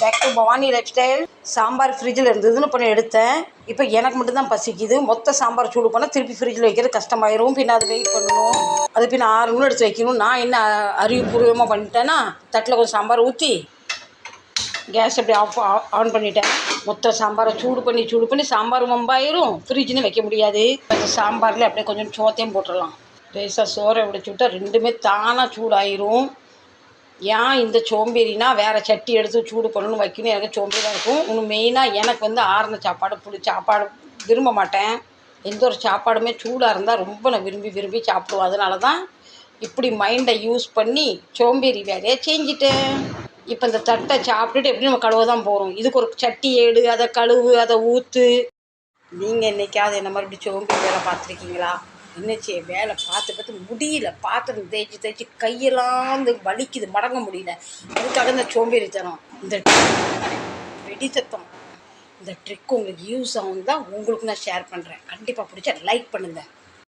Back to Bhavani lifestyle sambar ஃப்ரிட்ஜில் இருந்ததுன்னு இப்போ நான் எடுத்தேன். இப்போ எனக்கு மட்டும்தான் பசிக்குது. மொத்த சாம்பார் சூடு பண்ணால் திருப்பி ஃப்ரிட்ஜில் வைக்கிறது கஷ்டமாயிரும். பின்ன அது வெயிட் பண்ணணும். அது பின்ன ஆறு மணி எடுத்து வைக்கணும். நான் என்ன அறிவுபூர்வமாக பண்ணிட்டேன்னா தட்டில் கொஞ்சம் சாம்பார் ஊற்றி கேஸ் அப்படி ஆஃப் ஆன் பண்ணிட்டேன். மொத்த சாம்பாரை சூடு பண்ணி சூடு பண்ணி சாம்பார் வம்பாயிரும். ஃப்ரிட்ஜ்னு வைக்க முடியாது. சாம்பாரில் அப்படியே கொஞ்சம் சோத்தையும் போட்டுடலாம். லேசாக சோறை உடைச்சி விட்டா ரெண்டுமே தானாக சூடாயிரும். ஏன் இந்த சோம்பேறினா வேறு சட்டி எடுத்து சூடு பண்ணணும் வைக்கணும்? எனக்கு சோம்பேறியாக இருக்கும். இன்னும் மெயினாக எனக்கு வந்து ஆறுன சாப்பாடு புளி சாப்பாடு விரும்ப மாட்டேன். எந்த ஒரு சாப்பாடுமே சூடாக இருந்தால் ரொம்ப நான் விரும்பி விரும்பி சாப்பிடுவோம் அதனால தான் இப்படி மைண்டை யூஸ் பண்ணி சோம்பேறி வேலையை செஞ்சுட்டேன். இப்போ இந்த தட்டை சாப்பிட்டுட்டு எப்படி நம்ம கழுவ தான் போகிறோம் இதுக்கு ஒரு சட்டி ஏடு அதை கழுவு அதை ஊற்று நீங்கள் என்னைக்காவது என்ன மாதிரி இப்படி சோம்பேறி வேலை பார்த்துருக்கீங்களா? என்னச்சு வேலை பார்த்து பார்த்து முடியல. பாத்திரம் தேய்ச்சி தேய்ச்சி கையெல்லாம் வந்து வலிக்குது மடங்க முடியல. அதுக்காக இந்த சோம்பேறித்தனம் இந்த வெடித்தத்தம். இந்த ட்ரிக் உங்களுக்கு யூஸ் ஆகும் தான் உங்களுக்கு நான் ஷேர் பண்ணுறேன் கண்டிப்பாக பிடிச்சா லைக் பண்ணுங்கள்